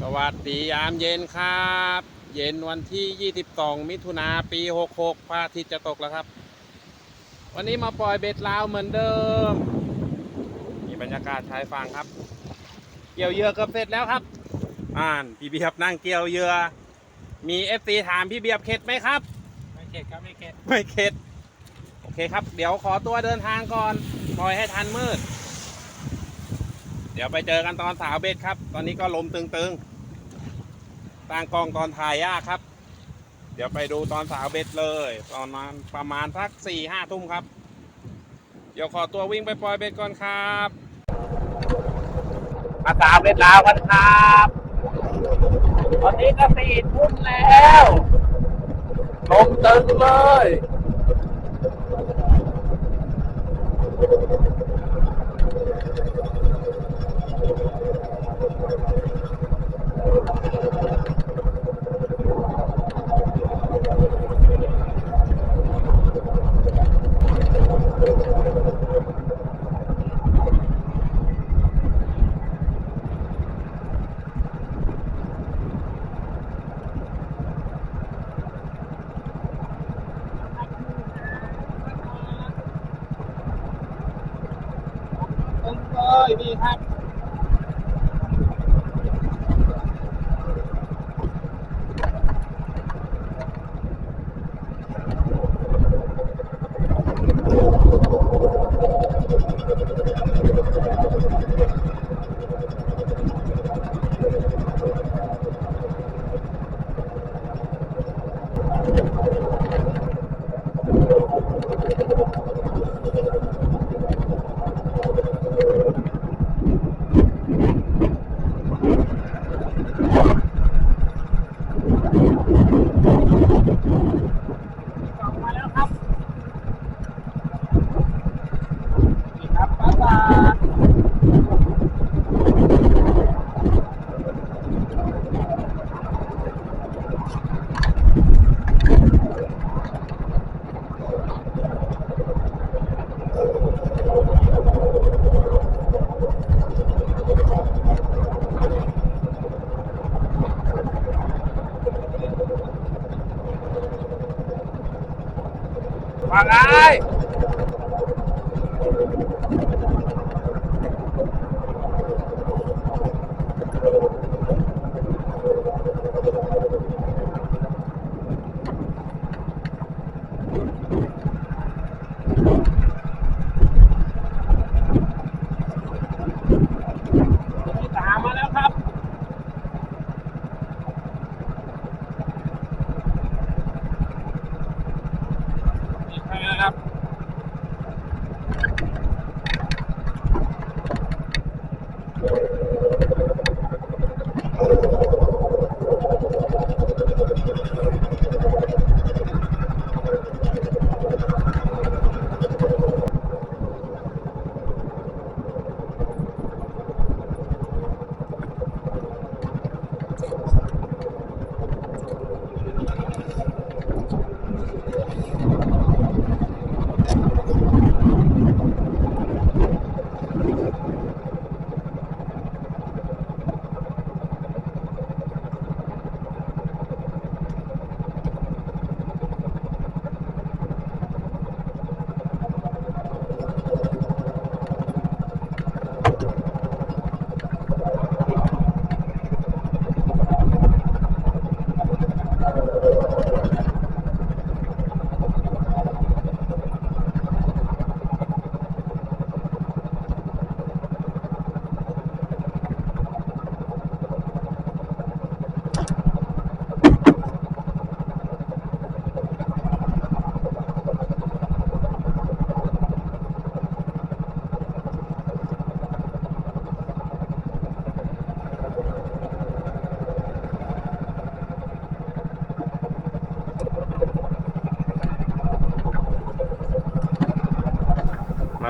สวัสดียามเย็นครับ เย็นวันที่ 22 มิถุนาปี 66พระอาทิตย์จะตกแล้วครับ วันนี้มาปล่อยเบ็ดลาวเหมือนเดิม มีบรรยากาศชายฝั่งครับ เกี่ยวเหยื่อเกือบเสร็จแล้วครับ อ่านพี่เบียบนั่งเกี่ยวเหยื่อมีเอฟซีถามพี่เบียบเข็ดไหมครับ ไม่เข็ดครับไม่เข็ดไม่เข็ด โอเคครับ เดี๋ยวขอตัวเดินทางก่อนปล่อยให้ทันมืดเดี๋ยวไปเจอกันตอนสาวเบ็ดครับ ตอนนี้ก็ลมตึงๆ ตั้งกล้องตอนถ่ายยากครับ เดี๋ยวไปดูตอนสาวเบ็ดเลย ตอนนั้นประมาณสักสี่ห้าทุ่มครับ เดี๋ยวขอตัววิ่งไปปล่อยเบ็ดก่อนครับมาสาวเบ็ดลาวกันครับตอนนี้ก็สี่ทุ่มแล้วลมตึงเลย ตึง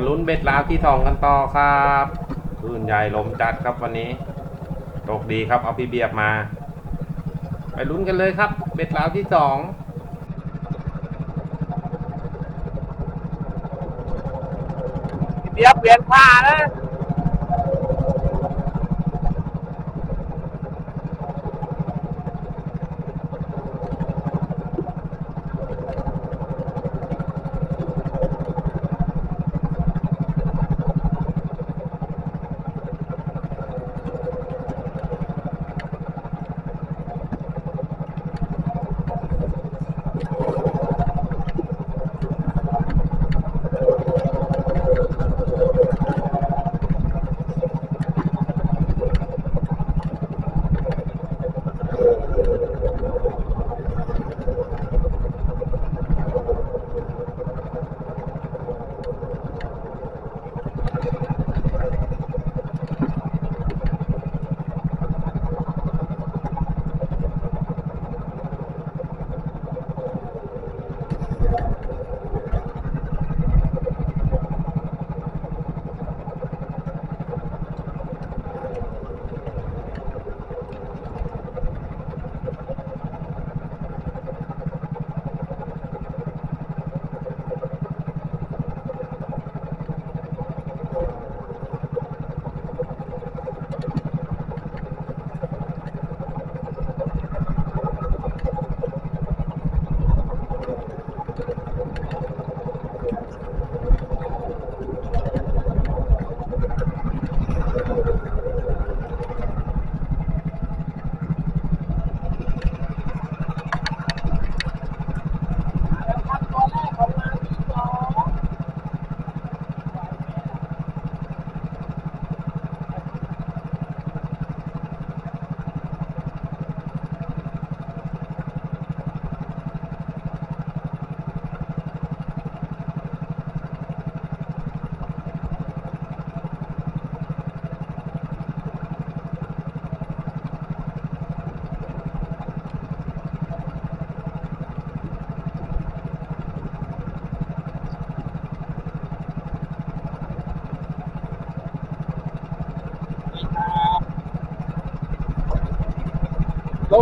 มาลุ้นเบ็ดลาวที่สองกันต่อครับคลื่นใหญ่ลมจัดครับวันนี้โชคดีครับเอาพี่เบียบมา ไปลุ้นกันเลยครับ เบ็ดลาวที่สองเบียบเปลี่ยนผ้านะ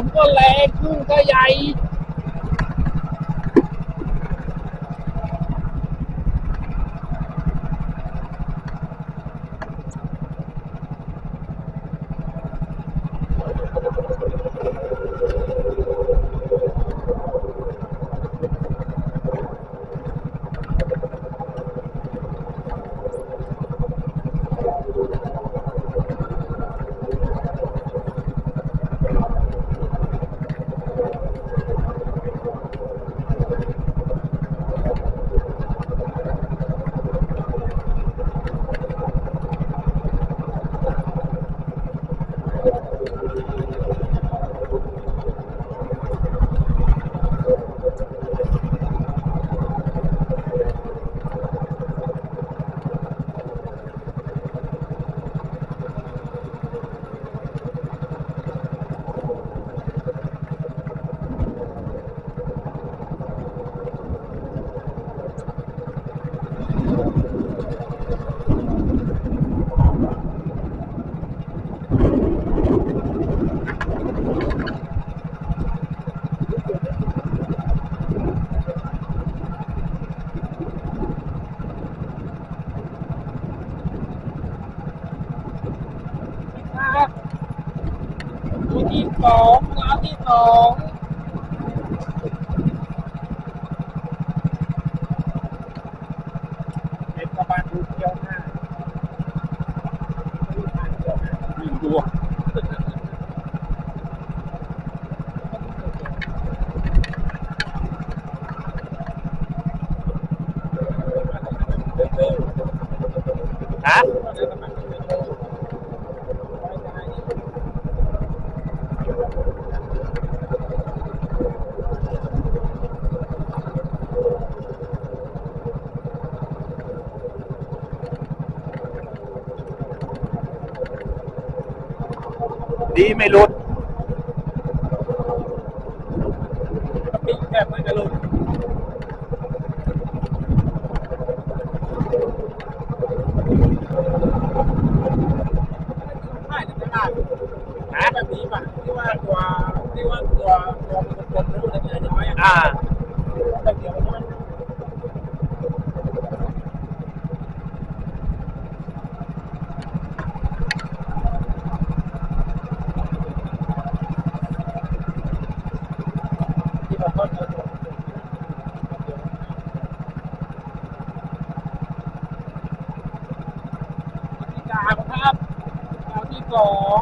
มก็แรงขึ้นก็ใหญ่ ครับตัวที่สองราวที่สองเป็น กระบะดูเที่ยวหน้าวิ่งดู ฮะ ดีไม่หลุดปิ้งแค่ไม่กระลุด ไม่จะได้หาแบบนี้ป่ะที่ว่าตัวที่ว่าตัวตัวมันกลมๆแล้วมันจะน้อยอะ อ่า แบบเดียวใช่ไหม ที่มาต้นเอาตัวที่สามครับดาวที่สอง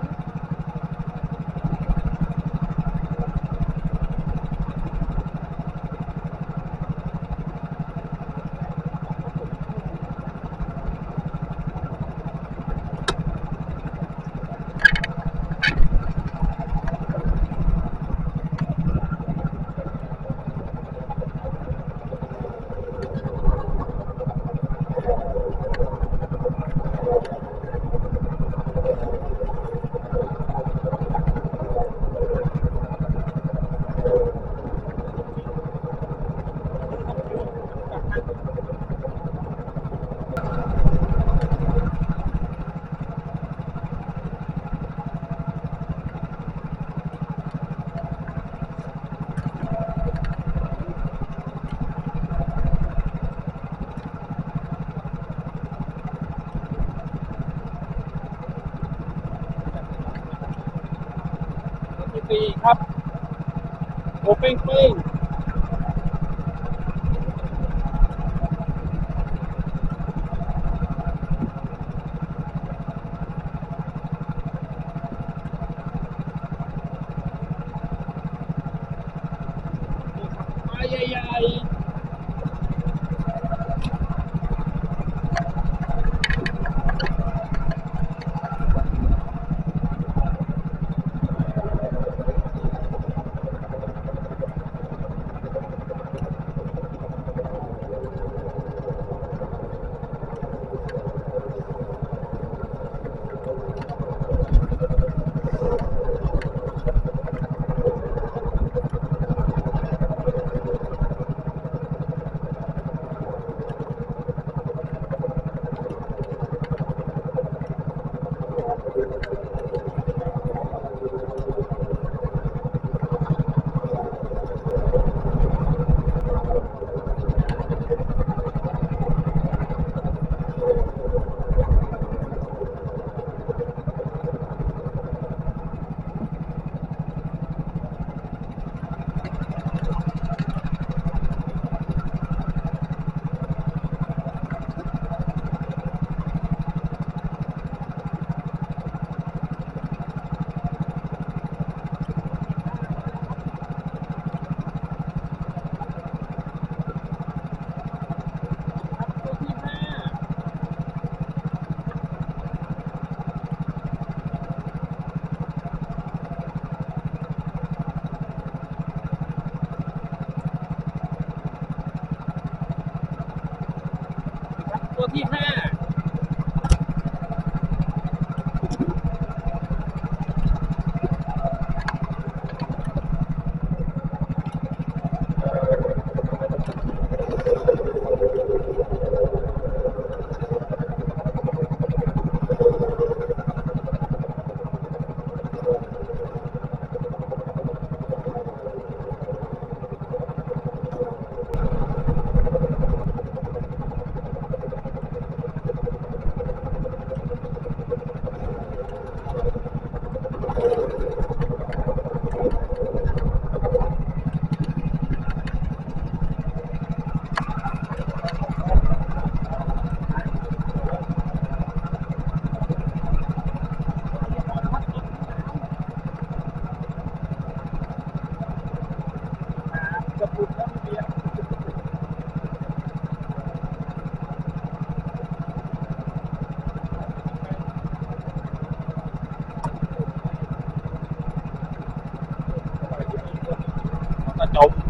ตีครับโอเป้งเป้ง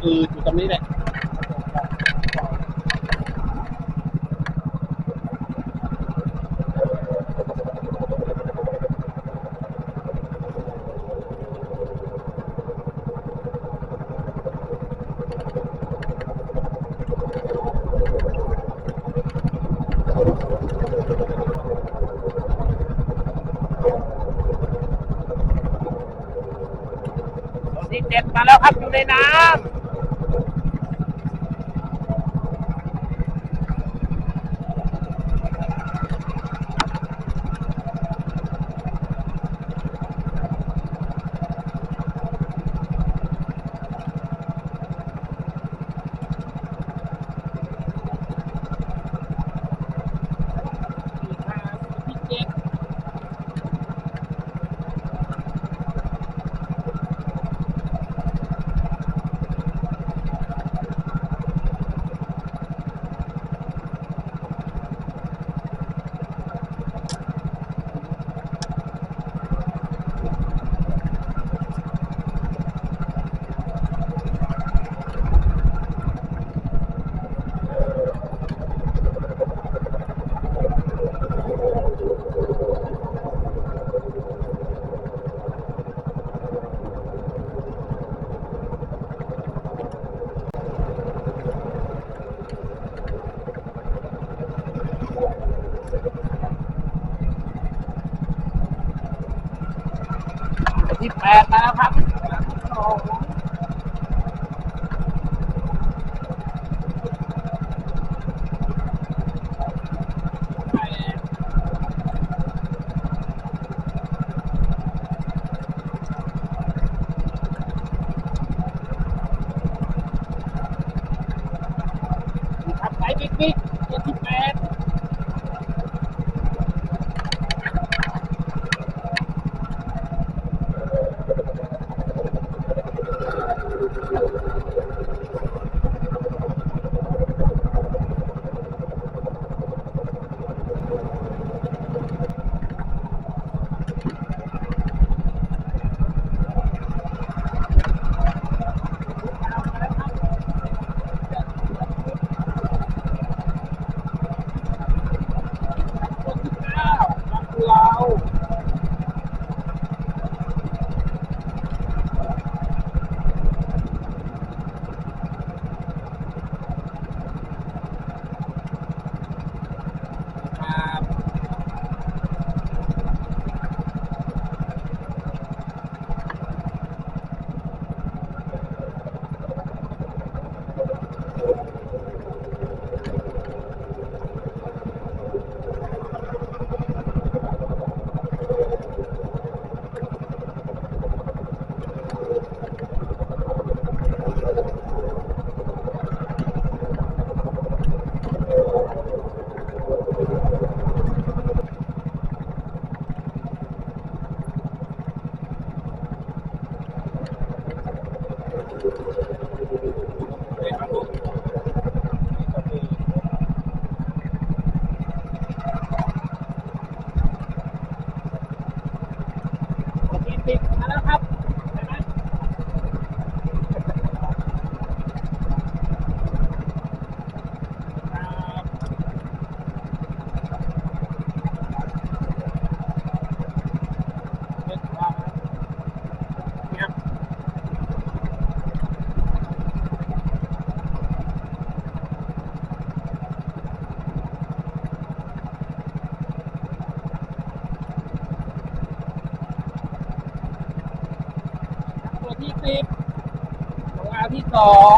คือจุดตรงนี้แหละเด็ดมาแล้วครับอยู่ในน้ำ บิ๊กเจ็ดสิบแปด ขอ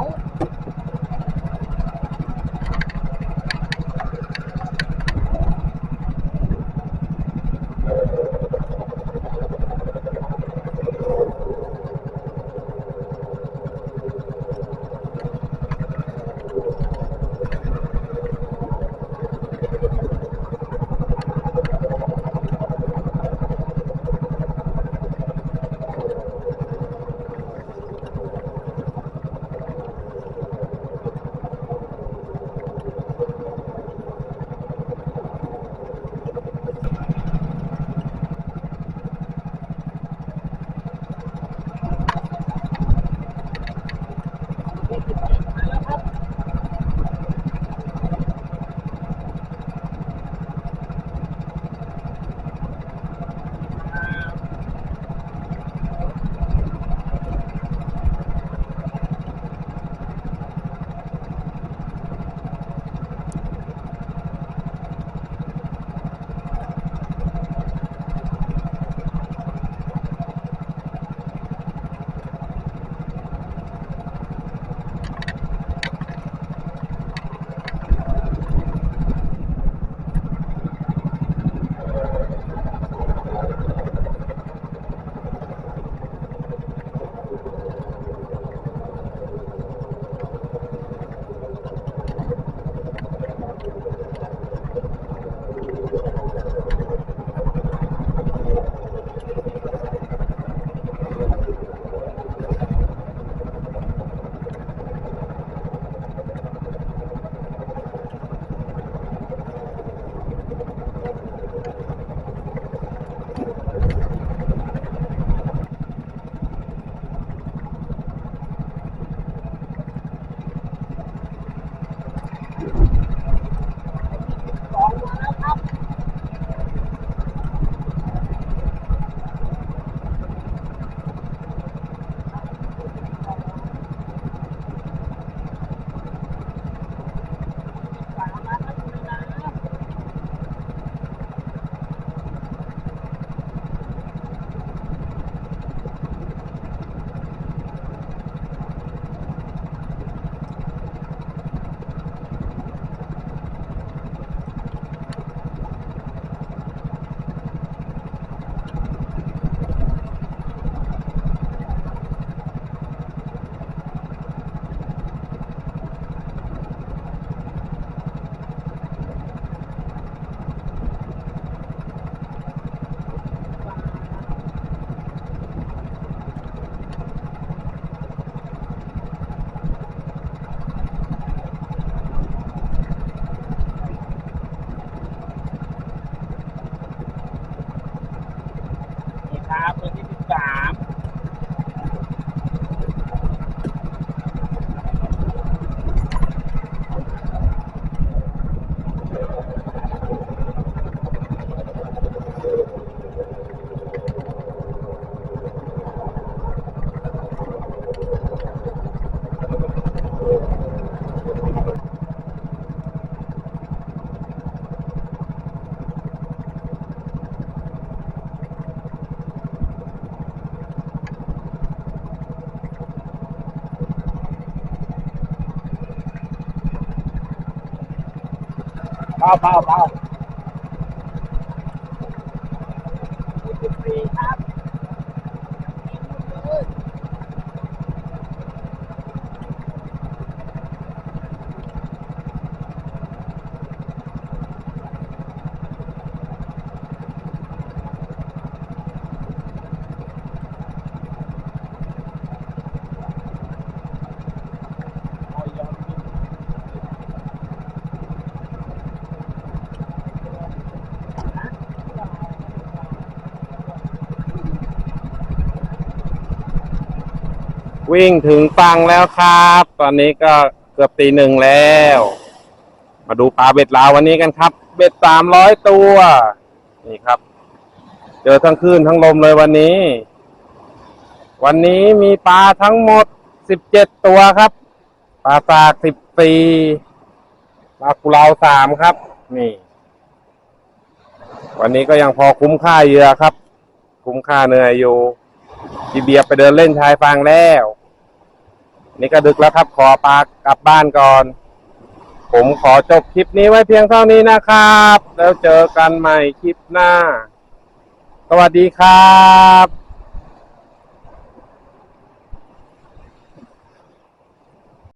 เบาเบาเบาสิบสี่ครับเอายอมกิน วิ่งถึงฟังแล้วครับ ตอนนี้ก็เกือบตีหนึ่งแล้ว มาดูปลาเบ็ดลาววันนี้กันครับ เบ็ดสามร้อยตัว นี่ครับ เจอทั้งคลื่นทั้งลมเลยวันนี้ วันนี้มีปลาทั้งหมดสิบเจ็ดตัวครับ ปลาสากสิบสี่ปลากุเลาสามครับ นี่ วันนี้ก็ยังพอคุ้มค่าเยื่ครับ คุ้มค่าเหนื่อยอยู่พี่เบียร์ไปเดินเล่นชายฟางแล้ว นี่ก็ดึกแล้วครับขอปากกลับบ้านก่อน ผมขอจบคลิปนี้ไว้เพียงเท่านี้นะครับ แล้วเจอกันใหม่คลิปหน้า สวัสดีครับ